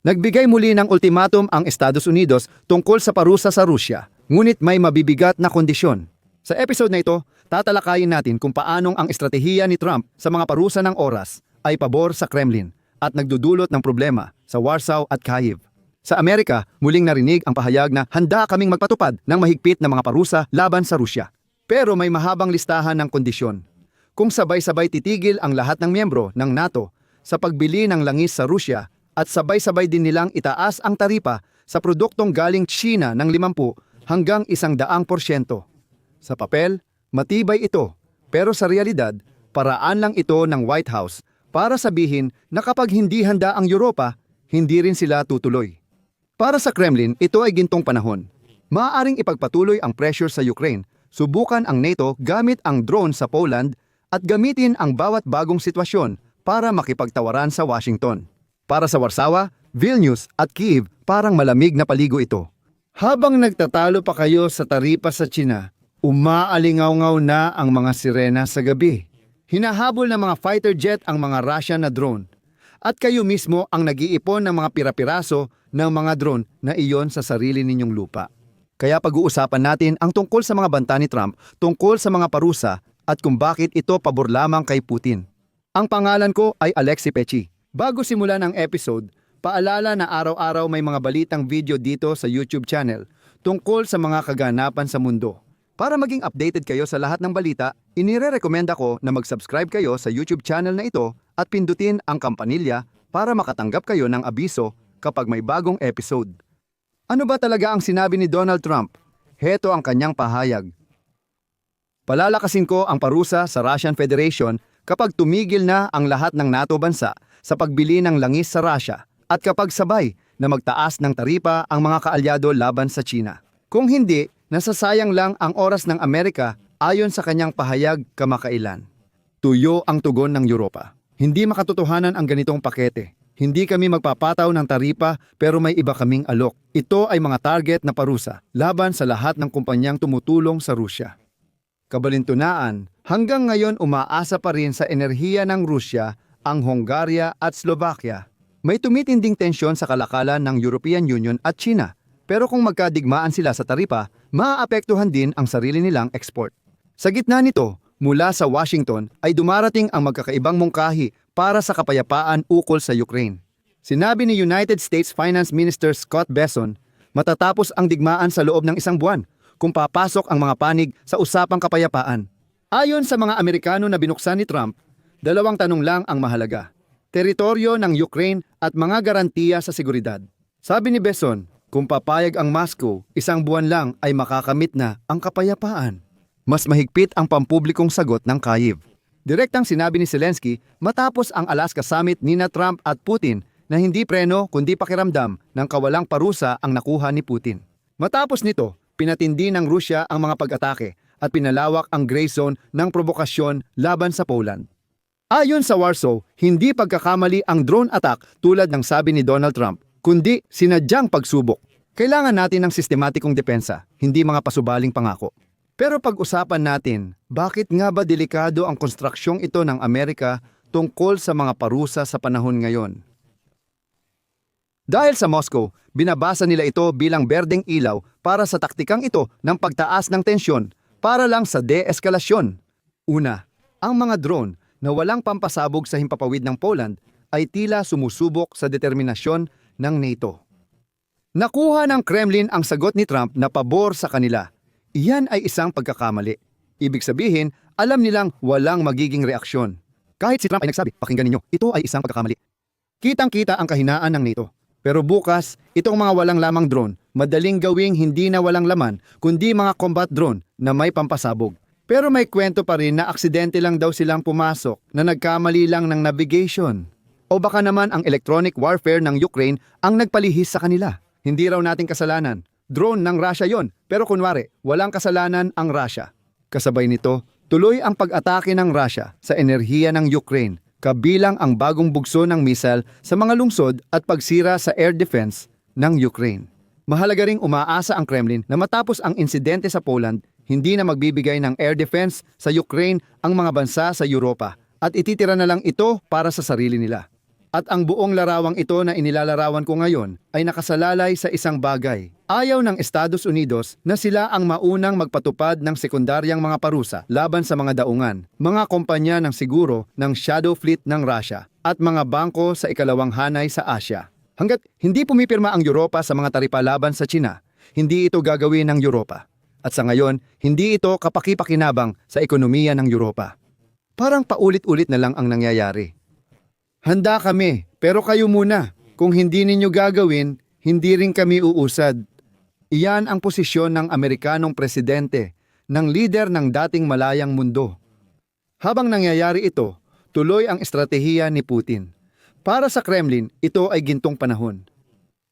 Nagbigay muli ng ultimatum ang Estados Unidos tungkol sa parusa sa Rusya, ngunit may mabibigat na kondisyon. Sa episode na ito, tatalakayin natin kung paanong ang estratehiya ni Trump sa mga parusa ng oras ay pabor sa Kremlin at nagdudulot ng problema sa Warsaw at Kyiv. Sa Amerika, muling narinig ang pahayag na handa kaming magpatupad ng mahigpit na mga parusa laban sa Rusya. Pero may mahabang listahan ng kondisyon. Kung sabay-sabay titigil ang lahat ng miyembro ng NATO sa pagbili ng langis sa Rusya at sabay-sabay din nilang itaas ang taripa sa produktong galing China ng 50 hanggang 100%. Sa papel, matibay ito, pero sa realidad, paraan lang ito ng White House para sabihin na kapag hindi handa ang Europa, hindi rin sila tutuloy. Para sa Kremlin, ito ay gintong panahon. Maaaring ipagpatuloy ang pressure sa Ukraine, subukan ang NATO gamit ang drone sa Poland at gamitin ang bawat bagong sitwasyon para makipagtawaran sa Washington. Para sa Warsawa, Vilnius at Kiev, parang malamig na paligo ito. Habang nagtatalo pa kayo sa taripa sa China, umaalingaw-ngaw na ang mga sirena sa gabi. Hinahabol ng mga fighter jet ang mga Russian na drone. At kayo mismo ang nag-iipon ng mga pirapiraso ng mga drone na iyon sa sarili ninyong lupa. Kaya pag-uusapan natin ang tungkol sa mga banta ni Trump tungkol sa mga parusa at kung bakit ito pabor lamang kay Putin. Ang pangalan ko ay Alexi Pechi. Bago simulan ang episode, paalala na araw-araw may mga balitang video dito sa YouTube channel tungkol sa mga kaganapan sa mundo. Para maging updated kayo sa lahat ng balita, inire-recommenda ko na mag-subscribe kayo sa YouTube channel na ito at pindutin ang kampanilya para makatanggap kayo ng abiso kapag may bagong episode. Ano ba talaga ang sinabi ni Donald Trump? Heto ang kanyang pahayag. Palalakasin ko ang parusa sa Russian Federation kapag tumigil na ang lahat ng NATO bansa sa pagbili ng langis sa Russia at kapag sabay na magtaas ng taripa ang mga kaalyado laban sa China. Kung hindi, nasasayang lang ang oras ng Amerika ayon sa kanyang pahayag kamakailan. Tuyo ang tugon ng Europa. Hindi makatotohanan ang ganitong pakete. Hindi kami magpapataw ng taripa pero may iba kaming alok. Ito ay mga target na parusa laban sa lahat ng kumpanyang tumutulong sa Rusya. Kabalintunaan, hanggang ngayon umaasa pa rin sa enerhiya ng Rusya ang Hungaria at Slovakia. May tumitinding tensyon sa kalakalan ng European Union at China. Pero kung magkadigmaan sila sa taripa, maaapektuhan din ang sarili nilang export. Sa gitna nito, mula sa Washington ay dumarating ang magkakaibang mungkahi para sa kapayapaan ukol sa Ukraine. Sinabi ni United States Finance Minister Scott Besson, matatapos ang digmaan sa loob ng isang buwan kung papasok ang mga panig sa usapang kapayapaan. Ayon sa mga Amerikano na binuksan ni Trump, dalawang tanong lang ang mahalaga. Teritoryo ng Ukraine at mga garantiya sa seguridad. Sabi ni Besson, kung papayag ang Moscow, isang buwan lang ay makakamit na ang kapayapaan. Mas mahigpit ang pampublikong sagot ng Kyiv. Direktang sinabi ni Zelensky matapos ang Alaska Summit ni na Trump at Putin na hindi preno kundi pakiramdam ng kawalang parusa ang nakuha ni Putin. Matapos nito, pinatindi ng Rusya ang mga pag-atake at pinalawak ang gray zone ng provokasyon laban sa Poland. Ayon sa Warsaw, hindi pagkakamali ang drone attack tulad ng sabi ni Donald Trump, kundi sinadyang pagsubok. Kailangan natin ng sistematikong depensa, hindi mga pasubaling pangako. Pero pag-usapan natin, bakit nga ba delikado ang konstruksyong ito ng Amerika tungkol sa mga parusa sa panahon ngayon? Dahil sa Moscow, binabasa nila ito bilang berdeng ilaw para sa taktikang ito ng pagtaas ng tensyon para lang sa de-eskalasyon. Una, ang mga drone na walang pampasabog sa himpapawid ng Poland ay tila sumusubok sa determinasyon ng NATO. Nakuha ng Kremlin ang sagot ni Trump na pabor sa kanila. Iyan ay isang pagkakamali. Ibig sabihin, alam nilang walang magiging reaksyon. Kahit si Trump ay nagsabi, pakinggan ninyo, ito ay isang pagkakamali. Kitang-kita ang kahinaan ng NATO. Pero bukas, itong mga walang lamang drone, madaling gawing hindi na walang laman, kundi mga combat drone na may pampasabog. Pero may kwento pa rin na aksidente lang daw silang pumasok na nagkamali lang ng navigation. O baka naman ang electronic warfare ng Ukraine ang nagpalihis sa kanila. Hindi raw nating kasalanan. Drone ng Russia yon, pero kunwari, walang kasalanan ang Russia. Kasabay nito, tuloy ang pag-atake ng Russia sa enerhiya ng Ukraine, kabilang ang bagong bugso ng missile sa mga lungsod at pagsira sa air defense ng Ukraine. Mahalaga ring umaasa ang Kremlin na matapos ang insidente sa Poland, hindi na magbibigay ng air defense sa Ukraine ang mga bansa sa Europa at ititira na lang ito para sa sarili nila. At ang buong larawang ito na inilalarawan ko ngayon ay nakasalalay sa isang bagay. Ayaw ng Estados Unidos na sila ang maunang magpatupad ng sekundaryang mga parusa laban sa mga daungan, mga kumpanya ng siguro ng shadow fleet ng Russia at mga bangko sa ikalawang hanay sa Asia. Hanggat hindi pumipirma ang Europa sa mga taripa laban sa China, hindi ito gagawin ng Europa. At sa ngayon, hindi ito kapakipakinabang sa ekonomiya ng Europa. Parang paulit-ulit na lang ang nangyayari. Handa kami, pero kayo muna. Kung hindi ninyo gagawin, hindi rin kami uusad. Iyan ang posisyon ng Amerikanong presidente, ng lider ng dating malayang mundo. Habang nangyayari ito, tuloy ang estratehiya ni Putin. Para sa Kremlin, ito ay gintong panahon.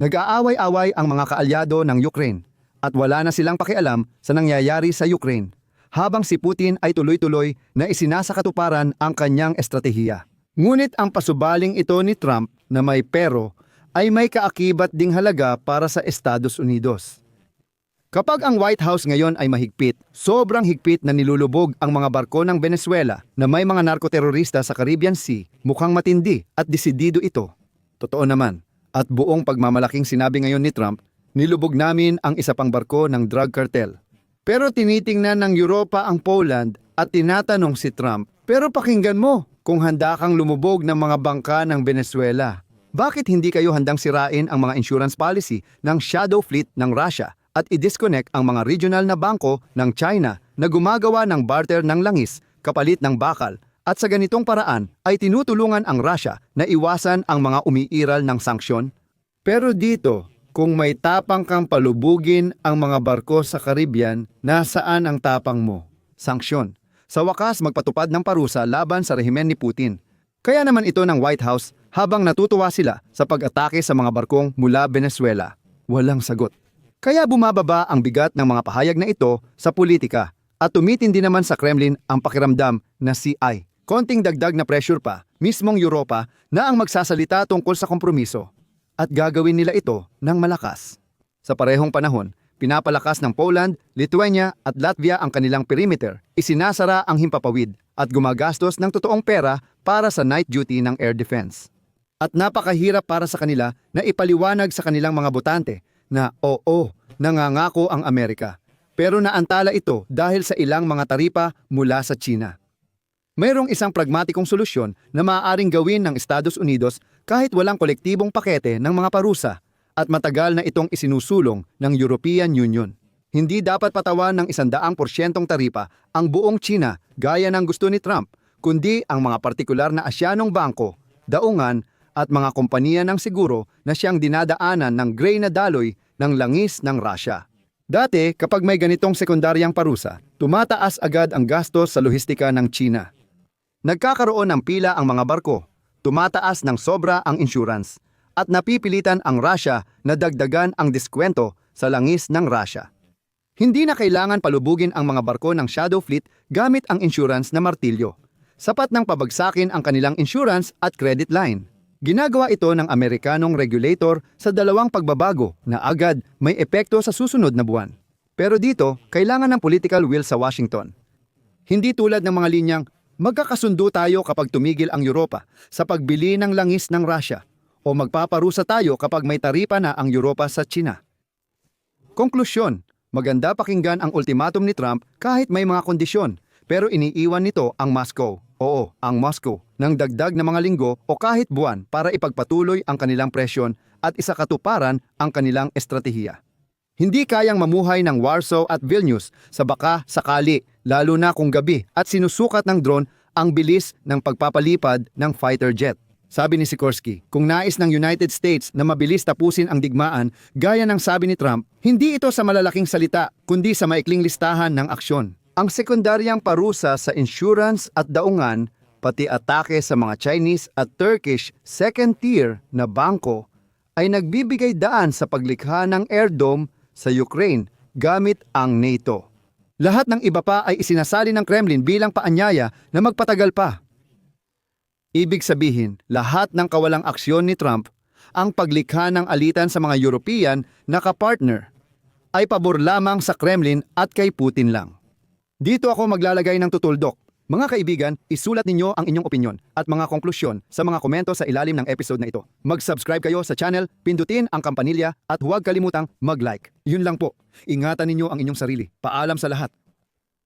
Nag-aaway-away ang mga kaalyado ng Ukraine at wala na silang pakialam sa nangyayari sa Ukraine habang si Putin ay tuloy-tuloy na isinasakatuparan ang kanyang estratehiya. Ngunit ang pasubaling ito ni Trump na may pero ay may kaakibat ding halaga para sa Estados Unidos. Kapag ang White House ngayon ay mahigpit, sobrang higpit na nilulubog ang mga barko ng Venezuela na may mga narkoterorista sa Caribbean Sea, mukhang matindi at desidido ito. Totoo naman, at buong pagmamalaking sinabi ngayon ni Trump, nilubog namin ang isa pang barko ng drug cartel. Pero tinitingnan ng Europa ang Poland at tinatanong si Trump, pero pakinggan mo kung handa kang lumubog ng mga bangka ng Venezuela. Bakit hindi kayo handang sirain ang mga insurance policy ng shadow fleet ng Russia at i-disconnect ang mga regional na bangko ng China na gumagawa ng barter ng langis kapalit ng bakal at sa ganitong paraan ay tinutulungan ang Russia na iwasan ang mga umiiral ng sanksyon? Pero dito, kung may tapang kang palubugin ang mga barko sa Caribbean, nasaan ang tapang mo? Sanksyon. Sa wakas magpatupad ng parusa laban sa rehimen ni Putin. Kaya naman ito ng White House habang natutuwa sila sa pag-atake sa mga barkong mula Venezuela. Walang sagot. Kaya bumababa ang bigat ng mga pahayag na ito sa politika at tumitindi naman sa Kremlin ang pakiramdam na CI. Konting dagdag na pressure pa, mismong Europa na ang magsasalita tungkol sa kompromiso at gagawin nila ito ng malakas. Sa parehong panahon, pinapalakas ng Poland, Lithuania at Latvia ang kanilang perimeter, isinasara ang himpapawid at gumagastos ng totoong pera para sa night duty ng air defense. At napakahirap para sa kanila na ipaliwanag sa kanilang mga botante na oo, nangangako ang Amerika. Pero naantala ito dahil sa ilang mga taripa mula sa China. Mayroong isang pragmatikong solusyon na maaaring gawin ng Estados Unidos kahit walang kolektibong pakete ng mga parusa at matagal na itong isinusulong ng European Union. Hindi dapat patawan ng isandaang porsyentong taripa ang buong China gaya ng gusto ni Trump, kundi ang mga partikular na asyanong bangko, daungan at mga kompanya ng siguro na siyang dinadaanan ng gray na daloy ng langis ng Russia. Dati, kapag may ganitong sekundaryang parusa, tumataas agad ang gastos sa lohistika ng China. Nagkakaroon ng pila ang mga barko, tumataas ng sobra ang insurance, at napipilitan ang Russia na dagdagan ang diskwento sa langis ng Russia. Hindi na kailangan palubugin ang mga barko ng Shadow Fleet gamit ang insurance na martilyo. Sapat ng pabagsakin ang kanilang insurance at credit line. Ginagawa ito ng Amerikanong regulator sa dalawang pagbabago na agad may epekto sa susunod na buwan. Pero dito, kailangan ng political will sa Washington. Hindi tulad ng mga linyang, magkakasundo tayo kapag tumigil ang Europa sa pagbili ng langis ng Russia o magpaparusa tayo kapag may taripa na ang Europa sa China. Konklusyon, maganda pakinggan ang ultimatum ni Trump kahit may mga kondisyon, pero iniiwan nito ang Moscow, oo, ang Moscow, ng dagdag na mga linggo o kahit buwan para ipagpatuloy ang kanilang presyon at isakatuparan ang kanilang estratehiya. Hindi kayang mamuhay ng Warsaw at Vilnius sa baka sakali, lalo na kung gabi at sinusukat ng drone ang bilis ng pagpapalipad ng fighter jet. Sabi ni Sikorsky, kung nais ng United States na mabilis tapusin ang digmaan, gaya ng sabi ni Trump, hindi ito sa malalaking salita, kundi sa maikling listahan ng aksyon. Ang sekundaryang parusa sa insurance at daungan, pati atake sa mga Chinese at Turkish second-tier na bangko, ay nagbibigay daan sa paglikha ng air dome sa Ukraine gamit ang NATO. Lahat ng iba pa ay isinasali ng Kremlin bilang paanyaya na magpatagal pa. Ibig sabihin, lahat ng kawalang aksyon ni Trump, ang paglikha ng alitan sa mga European na kapartner, ay pabor lamang sa Kremlin at kay Putin lang. Dito ako maglalagay ng tutuldok. Mga kaibigan, isulat ninyo ang inyong opinyon at mga konklusyon sa mga komento sa ilalim ng episode na ito. Mag-subscribe kayo sa channel, pindutin ang kampanilya at huwag kalimutang mag-like. Yun lang po. Ingatan ninyo ang inyong sarili. Paalam sa lahat.